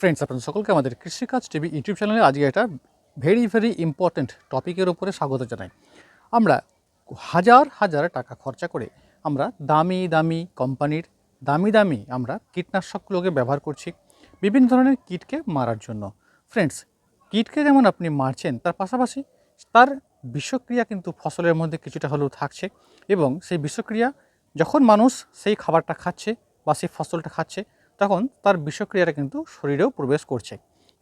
Friends আপনাদের সকলকে আমাদের কৃষিকাজ টিভি ইউটিউব চ্যানেলে আজকে একটা ভেরি ভেরি ইম্পর্ট্যান্ট টপিকের উপরে স্বাগত জানাই। আমরা হাজার হাজার টাকা খরচা করে আমরা দামি দামি কোম্পানির দামি দামি আমরা কীটনাশকগুলোকে ব্যবহার করছি, বিভিন্ন ধরনের কীটকে মারার জন্য। ফ্রেন্ডস কীটকে যেমন আপনি মারছেন, তার পাশাপাশি তার বিষক্রিয়া কিন্তু ফসলের মধ্যে কিছুটা হলেও থাকছে এবং সেই বিষক্রিয়া যখন মানুষ সেই খাবারটা খাচ্ছে বা সেই ফসলটা খাচ্ছে তখন তার বিষক্রিয়াটা কিন্তু শরীরেও প্রবেশ করছে।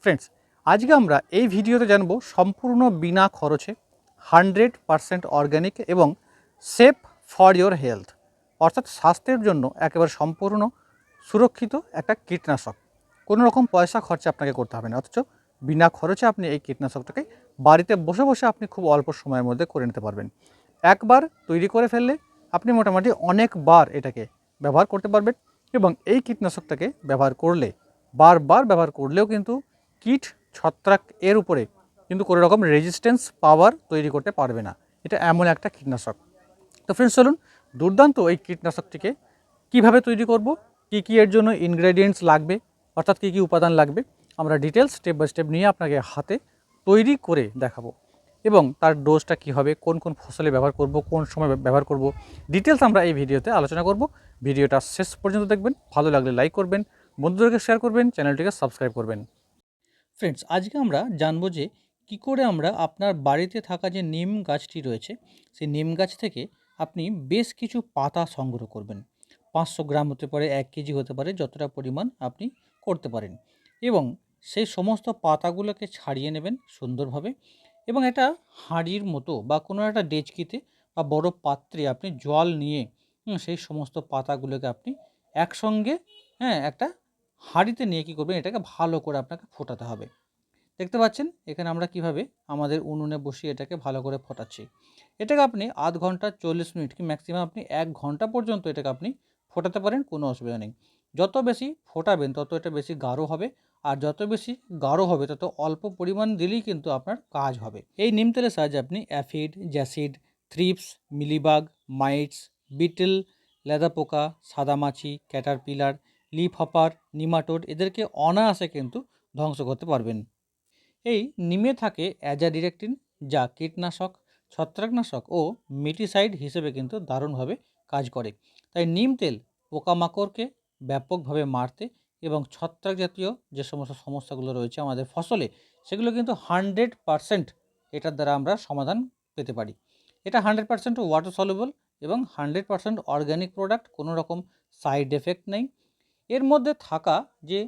ফ্রেন্ডস আজকে আমরা এই ভিডিওতে জানব সম্পূর্ণ বিনা খরচে হান্ড্রেড পারসেন্ট অর্গ্যানিক এবং সেফ ফর ইয়োর হেলথ অর্থাৎ স্বাস্থ্যের জন্য একেবারে সম্পূর্ণ সুরক্ষিত একটা কীটনাশক। কোনো রকম পয়সা খরচা আপনাকে করতে হবে না, অথচ বিনা খরচে আপনি এই কীটনাশকটাকে বাড়িতে বসে বসে আপনি খুব অল্প সময়ের মধ্যে করে নিতে পারবেন। একবার তৈরি করে ফেললে আপনি মোটামুটি অনেকবার এটাকে ব্যবহার করতে পারবেন। এবং এই কীটনাশকটাকে ব্যবহার করলে, বারবার ব্যবহার করলেও কিন্তু কীট ছত্রাক এর উপরে কিন্তু কোনো রকম রেজিস্ট্যান্স পাওয়ার তৈরি করতে পারবে না। এটা এমন একটা কীটনাশক। তো ফ্রেন্ডস চলুন দুর্দান্ত এই কীটনাশকটিকে কীভাবে তৈরি করব, কি কি এর জন্য ইনগ্রেডিয়েন্টস লাগবে, অর্থাৎ কী কী উপাদান লাগবে, আমরা ডিটেলস স্টেপ বাই স্টেপ নিয়ে আপনাকে হাতে তৈরি করে দেখাবো। এবং তার ডোজটা কী হবে, কোন কোন ফসলে ব্যবহার করব, কোন সময় ব্যবহার করব ডিটেলস আমরা এই ভিডিওতে আলোচনা করব। ভিডিওটা শেষ পর্যন্ত দেখবেন, ভালো লাগলে লাইক করবেন, বন্ধুদেরকে শেয়ার করবেন চ্যানেলটিকে সাবস্ক্রাইব করবেন। ফ্রেন্ডস আজকে আমরা জানব যে কি করে আমরা আপনার বাড়িতে থাকা যে নিম গাছটি রয়েছে, সেই নিম গাছ থেকে আপনি বেশ কিছু পাতা সংগ্রহ করবেন। পাঁচশো গ্রাম হতে পারে, এক কেজি হতে পারে, যতটা পরিমাণ আপনি করতে পারেন। এবং সেই সমস্ত পাতাগুলোকে ছাড়িয়ে নেবেন সুন্দরভাবে। এবং এটা হাঁড়ির মতো বা কোনো একটা ডেচকিতে বা বড় পাত্রে আপনি জল নিয়ে সেই সমস্ত পাতাগুলোকে আপনি একসঙ্গে হ্যাঁ একটা হাঁড়িতে নিয়ে কী করবেন? এটাকে ভালো করে আপনাকে ফোটাতে হবে। দেখতে পাচ্ছেন? এখানে আমরা কীভাবে আমাদের উনুনে বসিয়ে এটাকে ভালো করে ফোটাচ্ছি। এটাকে আপনি আধ ঘণ্টা চল্লিশ মিনিট কি ম্যাক্সিমাম আপনি এক ঘণ্টা পর্যন্ত এটাকে আপনি ফোটাতে পারেন, কোনো অসুবিধা নেই। যত বেশি ফোটাবেন, তত এটা বেশি গাঢ় হবে। আর যত বেশি গাঢ় হবে, তত অল্প পরিমাণ দিলেই কিন্তু আপনার কাজ হবে। এই নিম তেলের সাহায্যে আপনি aphid, jassid, thrips, mealybug, mites, beetle, লেদা পোকা সাদামাছি ক্যাটারপিলার, লিফ হপার, নিমাটোড এদেরকে অনায়াসে কিন্তু ধ্বংস করতে পারবেন। এই নিমে থাকে অ্যাজাডিরেকটিন, যা কীটনাশক, ছত্রাকনাশক ও মেটিসাইড হিসেবে কিন্তু দারুণভাবে কাজ করে। তাই নিম তেল পোকামাকড়কে ব্যাপকভাবে মারতে এবং ছত্রাক জাতীয় যে সমস্ত সমস্যাগুলো রয়েছে আমাদের ফসলে, সেগুলো কিন্তু হান্ড্রেড পারসেন্ট এটার দ্বারা আমরা সমাধান পেতে পারি। এটা হান্ড্রেড পারসেন্ট ওয়াটার সলিউবল এবং হান্ড্রেড পারসেন্ট অর্গ্যানিক প্রোডাক্ট কোনো রকম সাইড এফেক্ট নেই। এর মধ্যে থাকা যে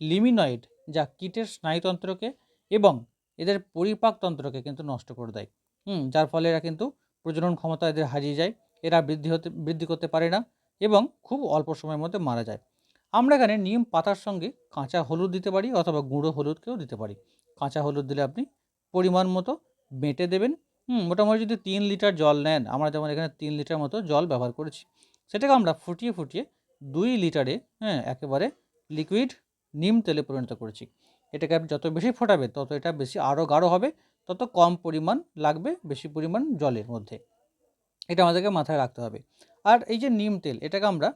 লিমিনয়েড যা কীটের স্নায়ুতন্ত্রকে এবং এদের পরিপাকতন্ত্রকে কিন্তু নষ্ট করে দেয়। হুম, যার ফলে এরা কিন্তু প্রজনন ক্ষমতা এদের হারিয়ে যায়, এরা বৃদ্ধি হতে, বৃদ্ধি করতে পারে না এবং খুব অল্প সময়ের মধ্যে মারা যায়। আমরা এখানে নিম পাতার সঙ্গে কাঁচা হলুদ দিতে পারি অথবা গুঁড়ো হলুদকেও দিতে পারি। কাঁচা হলুদ দিলে আপনি পরিমাণ মতো বেটে দেবেন। হুম, মোটামুটি যদি তিন লিটার জল নেন, আমরা যেমন এখানে তিন লিটার মতো জল ব্যবহার করেছি, সেটাকে আমরা ফুটিয়ে ফুটিয়ে দুই লিটারে হ্যাঁ একেবারে লিকুইড নিম তেলে পরিণত করেছি। এটাকে আপনি যত বেশি ফোটাবেন, তত এটা বেশি আরও গাঢ় হবে, তত কম পরিমাণ লাগবে, বেশি পরিমাণ জলের মধ্যে। এটা আমাদেরকে মাথায় রাখতে হবে। আর এই যে নিম তেল, এটাকে আমরা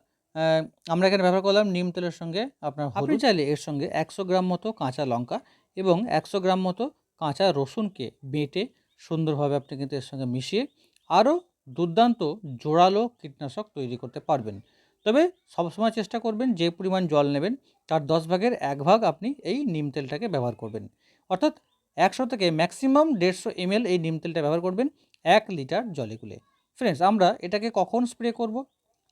আমরা এখানে ব্যবহার করলাম নিম তেলের সঙ্গে আপনার আপনি চাইলে এর সঙ্গে একশো গ্রাম মতো কাঁচা লঙ্কা এবং একশো গ্রাম মতো কাঁচা রসুনকে বেটে সুন্দরভাবে আপনি কিন্তু এর সঙ্গে মিশিয়ে আরও দুর্দান্ত জোরালো কীটনাশক তৈরি করতে পারবেন। তবে সবসময় চেষ্টা করবেন যে পরিমাণ জল নেবেন তার দশ ভাগের এক ভাগ আপনি এই নিম তেলটাকে ব্যবহার করবেন। অর্থাৎ একশো থেকে ম্যাক্সিমাম দেড়শো এমএল এই নিম তেলটা ব্যবহার করবেন এক লিটার জলে গুলে। ফ্রেন্ডস আমরা এটাকে কখন স্প্রে করব?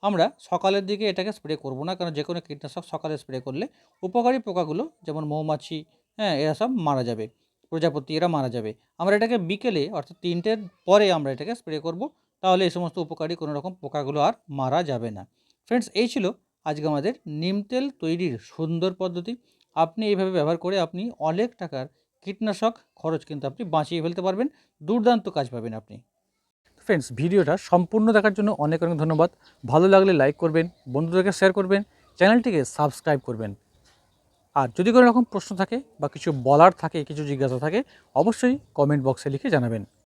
আমরা সকালের দিকে এটাকে স্প্রে করব না, কারণ যে কোনো কীটনাশক সকালে স্প্রে করলে উপকারী পোকাগুলো যেমন মৌমাছি হ্যাঁ এরা সব মারা যাবে, প্রজাপতি এরা মারা যাবে। আমরা এটাকে বিকেলে, অর্থাৎ তিনটের পরে আমরা এটাকে স্প্রে করব, তাহলে এই সমস্ত উপকারী কোনো রকম পোকাগুলো আর মারা যাবে না। ফ্রেন্ডস এই ছিল আজকে আমাদের নিম তেল তৈরির সুন্দর পদ্ধতি। আপনি এইভাবে ব্যবহার করে আপনি অনেক টাকার কীটনাশক খরচ কিন্তু আপনি বাঁচিয়ে ফেলতে পারবেন, দুর্দান্ত কাজ পাবেন আপনি। ফ্রেন্ডস ভিডিওটা সম্পূর্ণ দেখার জন্য অনেক অনেক ধন্যবাদ। ভালো লাগলে লাইক করবেন, বন্ধুদেরকে শেয়ার করবেন, চ্যানেলটিকে সাবস্ক্রাইব করবেন। আর যদি কোনো রকম প্রশ্ন থাকে বা কিছু বলার থাকে, কিছু জিজ্ঞাসা থাকে, অবশ্যই কমেন্ট বক্সে লিখে জানাবেন।